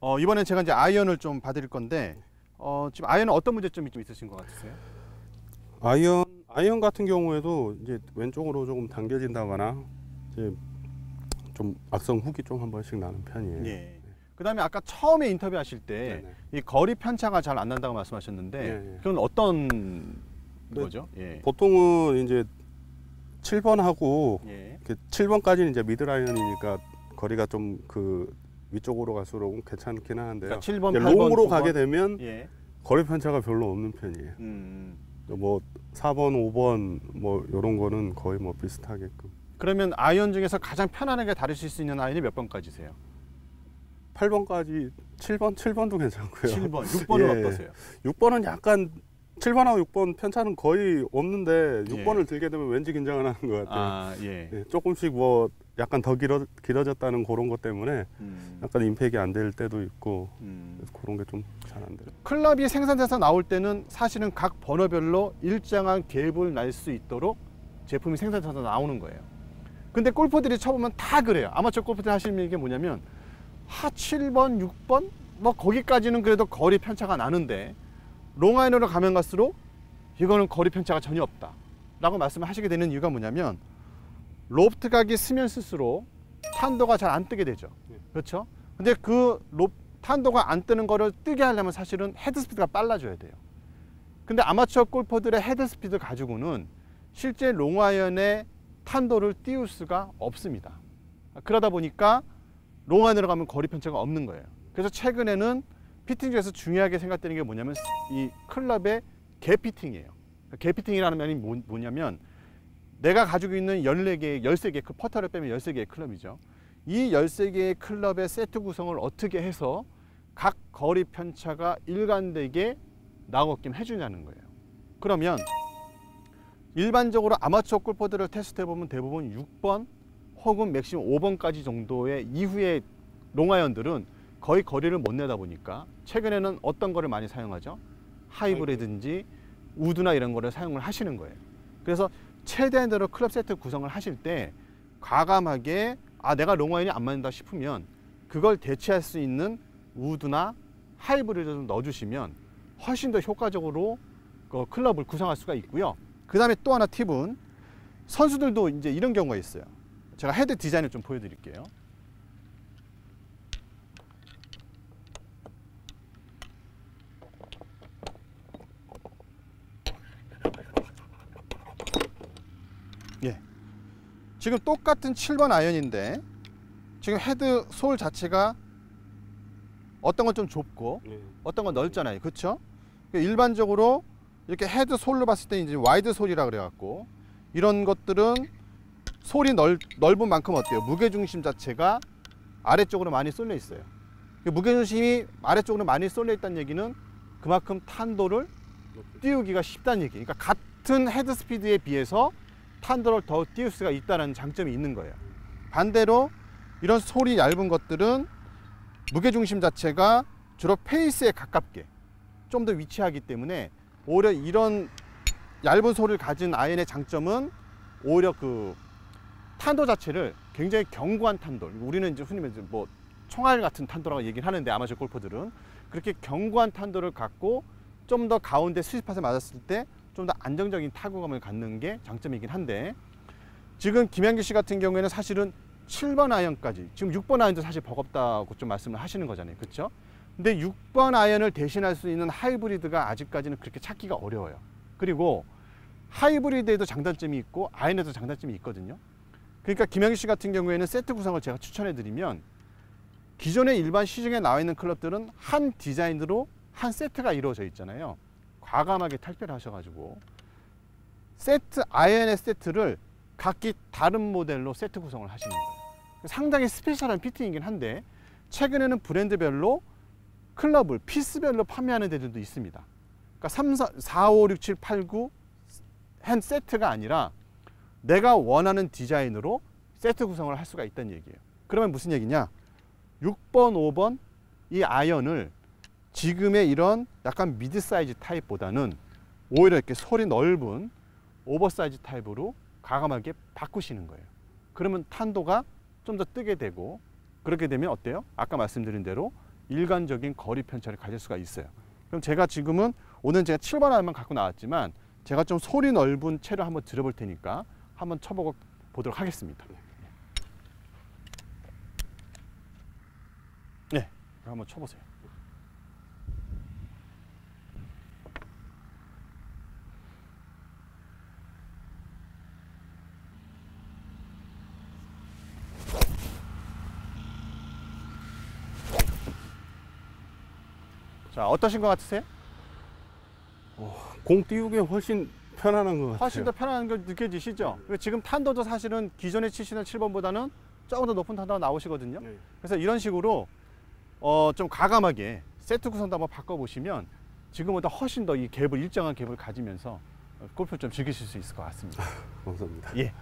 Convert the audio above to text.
어, 이번엔 제가 이제 아이언을 좀 봐드릴 건데 어, 지금 아이언은 어떤 문제점이 좀 있으신 것 같으세요? 아이언 아이언 같은 경우에도 이제 왼쪽으로 조금 당겨진다거나 이제 좀 악성 훅이 좀 한 번씩 나는 편이에요. 예. 그다음에 아까 처음에 인터뷰하실 때이 네네. 거리 편차가 잘 안 난다고 말씀하셨는데 예, 예. 그건 어떤 그- 거죠? 예. 보통은 이제 7번하고 예. 그 7번까지는 이제 미드라이언이니까 거리가 좀 그 위쪽으로 갈수록 괜찮긴 하는데요. 그러니까 7번, 이제 8번, 롱으로 9번. 가게 되면 예. 거리 편차가 별로 없는 편이에요. 음. 뭐 4번, 5번 뭐 이런 거는 거의 뭐 비슷하게끔. 그러면 아이언 중에서 가장 편안하게 다루실 수 있는 아이언이 몇 번까지세요? 8번까지 7번, 7번도 괜찮고요. 7번, 6번은 예. 어떠세요? 6번은 약간 7번하고 6번 편차는 거의 없는데 예. 6번을 들게 되면 왠지 긴장을 하는 것 같아요. 아, 예. 예, 조금씩 뭐 약간 더 길어, 길어졌다는 그런 것 때문에 음. 약간 임팩이 안 될 때도 있고 음. 그래서 그런 게 좀 잘 안 돼요. 클럽이 생산돼서 나올 때는 사실은 각 번호별로 일정한 갭을 날 수 있도록 제품이 생산돼서 나오는 거예요. 근데 골퍼들이 쳐보면 다 그래요. 아마추어 골퍼들이 하시는 게 뭐냐면 하 7번, 6번 뭐 거기까지는 그래도 거리 편차가 나는데 롱아이언으로 가면 갈수록 이거는 거리 편차가 전혀 없다. 라고 말씀을 하시게 되는 이유가 뭐냐면 로프트 각이 쓰면 쓸수록 탄도가 잘 안 뜨게 되죠. 네. 그렇죠? 근데 그 로, 탄도가 안 뜨는 거를 뜨게 하려면 사실은 헤드 스피드가 빨라져야 돼요. 근데 아마추어 골퍼들의 헤드 스피드 가지고는 실제 롱아이언의 탄도를 띄울 수가 없습니다. 그러다 보니까 롱아이언으로 가면 거리 편차가 없는 거예요. 그래서 최근에는 피팅 중에서 중요하게 생각되는 게 뭐냐면 이 클럽의 개 피팅이에요. 개 피팅이라는 면이 뭐- 뭐냐면 내가 가지고 있는 14개, 13개, 그 퍼터를 빼면 13개의 클럽이죠. 이 13개의 클럽의 세트 구성을 어떻게 해서 각 거리 편차가 일관되게 나오게끔 해주냐는 거예요. 그러면 일반적으로 아마추어 골퍼들을 테스트해 보면 대부분 6번 혹은 맥시멈 5번까지 정도의 이후의 롱아이언들은 거의 거리를 못 내다 보니까 최근에는 어떤 거를 많이 사용하죠? 하이브리든지 우드나 이런 거를 사용을 하시는 거예요. 그래서 최대한대로 클럽 세트 구성을 하실 때 과감하게 아 내가 롱아이언이 안 맞는다 싶으면 그걸 대체할 수 있는 우드나 하이브리드를 넣어주시면 훨씬 더 효과적으로 그 클럽을 구성할 수가 있고요. 그 다음에 또 하나 팁은 선수들도 이제 이런 경우가 있어요. 제가 헤드 디자인을 좀 보여드릴게요. 예. 지금 똑같은 7번 아이언인데 지금 헤드 솔 자체가 어떤 건 좀 좁고 네. 어떤 건 넓잖아요. 그렇죠? 일반적으로 이렇게 헤드 솔로 봤을 때 이제 와이드 솔이라 그래 갖고 이런 것들은 솔이 넓, 넓은 만큼 어때요? 무게 중심 자체가 아래쪽으로 많이 쏠려 있어요. 그 무게 중심이 아래쪽으로 많이 쏠려 있다는 얘기는 그만큼 탄도를 띄우기가 쉽다는 얘기. 그러니까 같은 헤드 스피드에 비해서 탄도를 더 띄울 수가 있다는 장점이 있는 거예요. 반대로 이런 솔이 얇은 것들은 무게 중심 자체가 주로 페이스에 가깝게 좀 더 위치하기 때문에 오히려 이런 얇은 솔을 가진 아이언의 장점은 오히려 그 탄도 자체를 굉장히 견고한 탄도. 우리는 이제 흔히 말해서 뭐 총알 같은 탄도라고 얘기를 하는데 아마추어 골퍼들은 그렇게 견고한 탄도를 갖고 좀 더 가운데 스위팟에 맞았을 때 좀 더 안정적인 타구감을 갖는 게 장점이긴 한데 지금 김양기 씨 같은 경우에는 사실은 7번 아이언까지 지금 6번 아이언도 사실 버겁다고 좀 말씀을 하시는 거잖아요. 그렇죠? 근데 6번 아이언을 대신할 수 있는 하이브리드가 아직까지는 그렇게 찾기가 어려워요. 그리고 하이브리드에도 장단점이 있고 아이언에도 장단점이 있거든요. 그러니까 김양기 씨 같은 경우에는 세트 구성을 제가 추천해 드리면 기존의 일반 시중에 나와 있는 클럽들은 한 디자인으로 한 세트가 이루어져 있잖아요. 과감하게 탈피를 하셔가지고 세트 아이언의 세트를 각기 다른 모델로 세트 구성을 하시는 거예요. 상당히 스페셜한 피팅이긴 한데 최근에는 브랜드별로 클럽을 피스별로 판매하는 데들도 있습니다. 그러니까 3, 4, 4 5, 6, 7, 8, 9 한 세트가 아니라 내가 원하는 디자인으로 세트 구성을 할 수가 있다는 얘기예요. 그러면 무슨 얘기냐? 6번, 5번 이 아이언을 지금의 이런 약간 미드 사이즈 타입보다는 오히려 이렇게 솔이 넓은 오버사이즈 타입으로 과감하게 바꾸시는 거예요. 그러면 탄도가 좀 더 뜨게 되고 그렇게 되면 어때요? 아까 말씀드린 대로 일관적인 거리 편차를 가질 수가 있어요. 그럼 제가 지금은 오늘 제가 7번 알만 갖고 나왔지만 제가 좀 소리 넓은 채를 한번 들어볼 테니까 한번 쳐보고 보도록 하겠습니다. 네, 한번 쳐보세요. 자, 어떠신 것 같으세요? 공 띄우기 훨씬 편안한 것 같아요. 훨씬 더 편안한 거 느껴지시죠? 그리고 지금 탄도도 사실은 기존에 치시는 7번보다는 조금 더 높은 탄도가 나오시거든요. 네. 그래서 이런 식으로 어, 좀 과감하게 세트 구성도 한번 바꿔보시면 지금보다 훨씬 더 이 갭을 일정한 갭을 가지면서 골프를 좀 즐기실 수 있을 것 같습니다. 감사합니다. 예.